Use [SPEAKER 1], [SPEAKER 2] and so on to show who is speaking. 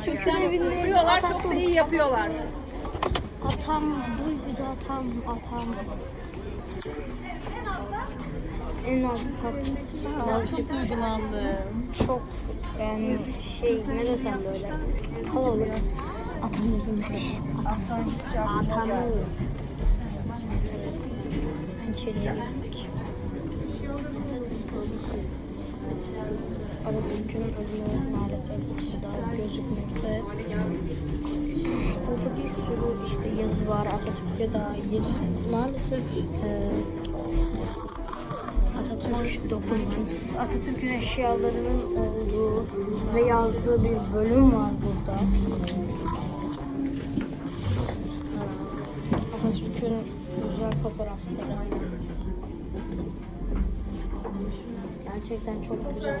[SPEAKER 1] Atatürk'ten
[SPEAKER 2] evinde
[SPEAKER 1] vuruyorlar çok da iyi yapıyorlar.
[SPEAKER 2] Atam, duy bizi atam, atam. En alt kat birazcık
[SPEAKER 1] Çok duygulandım.
[SPEAKER 2] çok yani şey ne desem böyle kalabalık. Atamızın evi. Atamız. Atamız. İçeriye girdik. Atatürk'ün ölümü maalesef gözükmekte. Burada bir sürü işte yazı var Atatürk'e dair. Maalesef e, Atatürk Documents, Atatürk'ün eşyalarının olduğu ve yazdığı bir bölüm var burada. Ee, Atatürk'ün güzel fotoğrafları. Gerçekten çok güzel.